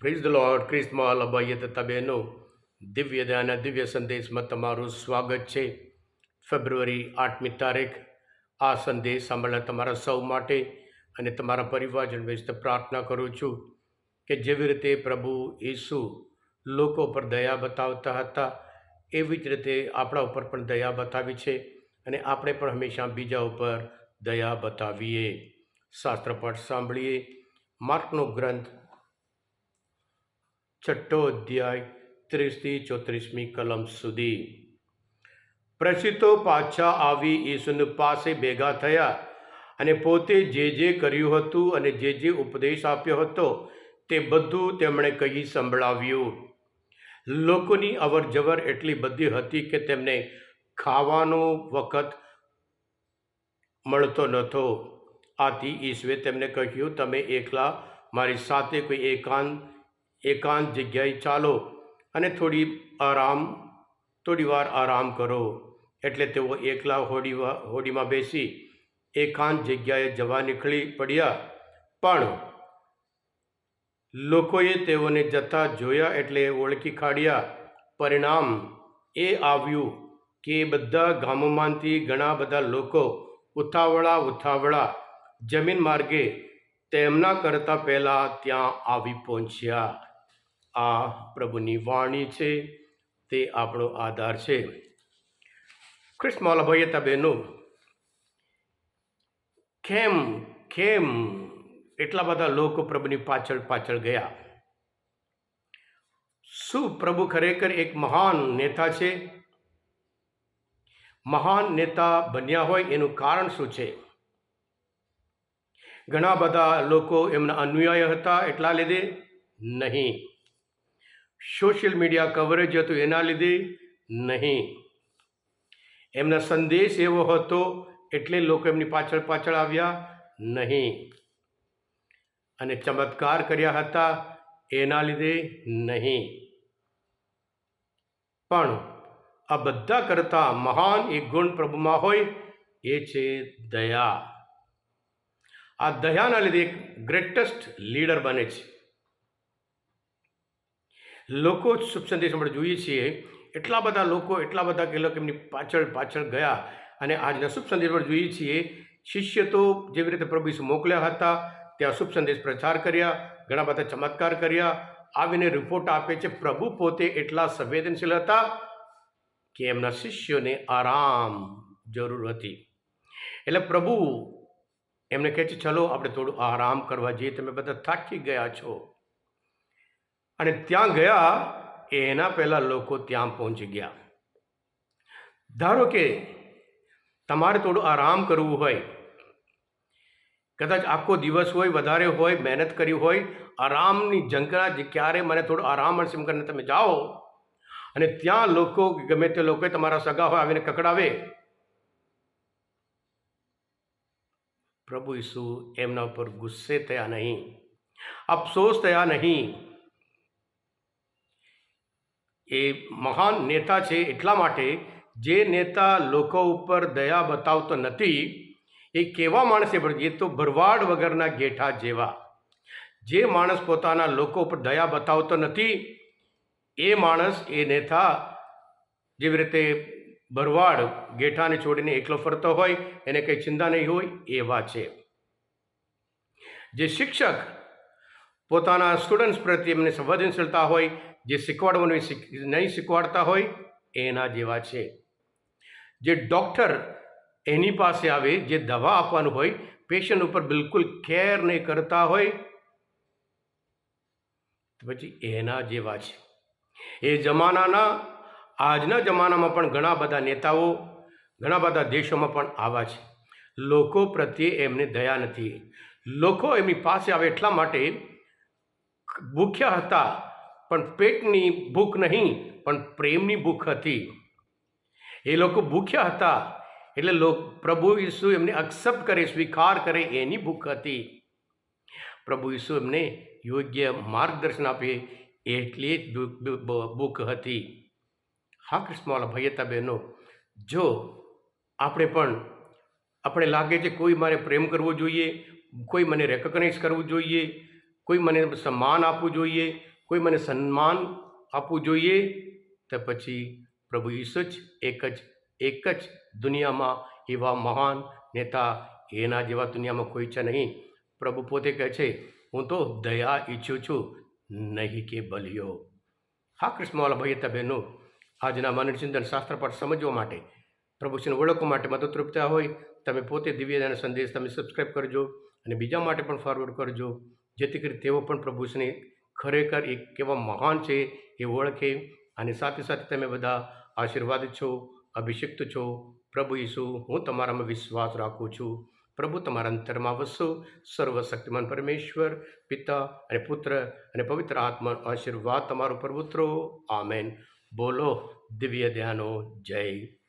Prize lord ક્રિસ્મા લભાઈએ તબેનો દિવ્ય ધ્યાન દિવ્ય સંદેશમાં તમારું સ્વાગત છે ફેબ્રુઆરી આઠમી તારીખ આ સંદેશ સાંભળનાર તમારા સૌ માટે અને તમારા પરિવારજન વિશે પ્રાર્થના કરું છું કે જેવી રીતે પ્રભુ ઈસુ લોકો પર દયા બતાવતા હતા એવી જ રીતે આપણા ઉપર પણ દયા બતાવી છે અને આપણે પણ હંમેશા બીજા ઉપર દયા બતાવીએ. શાસ્ત્રપાઠ સાંભળીએ. માર્કનો ગ્રંથ છઠ્ઠો અધ્યાય ત્રીસથી ચોત્રીસમી કલમ સુધી. પ્રસિદ્ધો પાછા આવી ઈસુની પાસે ભેગા થયા અને પોતે જે જે કર્યું હતું અને જે જે ઉપદેશ આપ્યો હતો તે બધું તેમણે કહી સંભળાવ્યું. લોકોની અવર જવર એટલી બધી હતી કે તેમને ખાવાનો વખત મળતો નહોતો. આથી ઈશ્વે તેમને કહ્યું, તમે એકલા મારી સાથે કોઈ એકાંત એકાંત જગ્યાએ ચાલો અને થોડી આરામ, થોડી વાર આરામ કરો. એટલે તેઓ એકલા હોડીમાં હોડીમાં બેસી એકાંત જગ્યાએ જવા નીકળી પડ્યા. પણ લોકોએ તેઓને જતા જોયા એટલે ઓળખી કાઢ્યા. પરિણામ એ આવ્યું કે બધા ગામોમાંથી ઘણા બધા લોકો ઉતાવળા ઉતાવળા જમીન માર્ગે તેમના કરતાં પહેલાં ત્યાં આવી પહોંચ્યા. આ પ્રભુની વાણી છે, તે આપણો આધાર છે. ખ્રિસ્મોલા ભાઈ હતા બહેનો, કેમ કેમ એટલા બધા લોકો પ્રભુની પાછળ પાછળ ગયા? શું પ્રભુ ખરેખર એક મહાન નેતા છે? મહાન નેતા બન્યા હોય એનું કારણ શું છે? ઘણા બધા લોકો એમના અનુયાયી હતા એટલા લીધે નહીં. સોશિયલ મીડિયા કવરેજ હતું, એના લીધે નહીં. એમના સંદેશ એવો હતો, એટલે લોકો એમની પાછળ પાછળ આવ્યા નહીં. અને ચમત્કાર કર્યા હતા, એના લીધે નહીં. પણ આ બધા કરતાં મહાન એક ગુણ પ્રભુમાં હોય, એ છે દયા. આ દયાના લીધે એક ગ્રેટેસ્ટ લીડર બને છે. લોકો જ શુભ સંદેશ આપણે જોઈએ છીએ. એટલા બધા લોકો, એટલા બધા કે લોકો એમની પાછળ પાછળ ગયા અને આજના શુભ સંદેશ પણ જોઈએ છીએ. શિષ્ય તો જેવી રીતે પ્રભુ ઈસુ મોકલ્યા હતા, ત્યાં શુભ સંદેશ પ્રચાર કર્યા, ઘણા બધા ચમત્કાર કર્યા, આવીને રિપોર્ટ આપે છે, પ્રભુ પોતે એટલા સંવેદનશીલ હતા કે એમના શિષ્યોને આરામ જરૂર હતી. એટલે પ્રભુ એમને કહે છે, ચલો, આપણે થોડું આરામ કરવા જઈએ, તમે બધા થાકી ગયા છો. અને ત્યાં ગયા, એના પહેલાં લોકો ત્યાં પહોંચી ગયા. ધારો કે તમારે થોડું આરામ કરવું હોય, કદાચ આખો દિવસ હોય, વધારે હોય, મહેનત કરી હોય, આરામની ઝંખના જે ક્યારે મને થોડું આરામ મળશે એમ કરીને તમે જાઓ, અને ત્યાં લોકો, ગમે તે લોકો તમારા સગા હોય આવીને કકડાવે. પ્રભુ ઈસુ એમના ઉપર ગુસ્સે થયા નહીં. અફસોસ થયા નહીં. એ મહાન નેતા છે એટલા માટે જે નેતા લોકો ઉપર દયા બતાવતો નથી, એ કેવા માણસે પણ એ તો ભરવાડ વગરના ગેઠા જેવા. જે માણસ પોતાના લોકો ઉપર દયા બતાવતો નથી, એ માણસ, એ નેતા જેવી રીતે ભરવાડ ગેઠાને છોડીને એકલો ફરતો હોય, એને કંઈ ચિંતા નહીં હોય, એવા છે. જે શિક્ષક પોતાના સ્ટુડન્ટ્સ પ્રત્યે એમને સંવેદનશીલતા હોય, જે શીખવાડવાનું શીખ, નહીં શીખવાડતા હોય, એના જેવા છે. જે ડૉક્ટર એની પાસે આવે, જે દવા આપવાનું હોય પેશન્ટ ઉપર બિલકુલ કેર નહીં કરતા હોય પછી એના જેવા છે. એ જમાનાના, આજના જમાનામાં પણ ઘણા બધા નેતાઓ, ઘણા બધા દેશોમાં પણ આવા છે. લોકો પ્રત્યે એમને દયા નથી. લોકો એમની પાસે આવે એટલા માટે ભૂખ્યા હતા, પણ પેટની ભૂખ નહીં, પણ પ્રેમની ભૂખ હતી. એ લોકો ભૂખ્યા હતા, એટલે લોક પ્રભુ ઈસુ એમને એક્સેપ્ટ કરે, સ્વીકાર કરે, એની ભૂખ હતી. પ્રભુ ઈસુ એમને યોગ્ય માર્ગદર્શન આપે, એટલી જ ભૂખ હતી. હા, કૃષ્ણવાલા ભાઈ હતા બહેનો, જો આપણે પણ, આપણે લાગે છે કોઈ મારે પ્રેમ કરવો જોઈએ, કોઈ મને રેકગ્નાઇઝ કરવું જોઈએ કોઈ મને સન્માન આપવું જોઈએ, કોઈ મને સન્માન આપવું જોઈએ, તો પછી પ્રભુ ઈસુ જ એક જ એક જ દુનિયામાં એવા મહાન નેતા એના જેવા દુનિયામાં કોઈ છે નહીં. પ્રભુ પોતે કહે છે, હું તો દયા ઈચ્છું છું, નહીં કે બલિયો. હા, કૃષ્ણવાલા ભાઈ હતા બહેનો, આજના મનોચિંતન શાસ્ત્ર પર સમજવા માટે પ્રભુશ્રીને ઓળખવા માટે મદદરૂપતા હોય, તમે પોતે દિવ્યદાન સંદેશ તમે સબસ્ક્રાઈબ કરજો અને બીજા માટે પણ ફોરવર્ડ કરજો. જેથી કરી તેઓ પણ પ્રભુશ્રીને ખરેખર એક કેવા મહાન છે એ ઓળખે અને સાથે સાથે તમે બધા આશીર્વાદિત છો, અભિષિક્ત છો. પ્રભુ ઈસુ, હું તમારામાં વિશ્વાસ રાખું છું. પ્રભુ, તમારા અંતરમાં વસો. સર્વશક્તિમાન પરમેશ્વર, પિતા અને પુત્ર અને પવિત્ર આત્મા આશીર્વાદ તમારો પર ઉતરો આમેન. બોલો, દિવ્ય ધ્યાનો, જય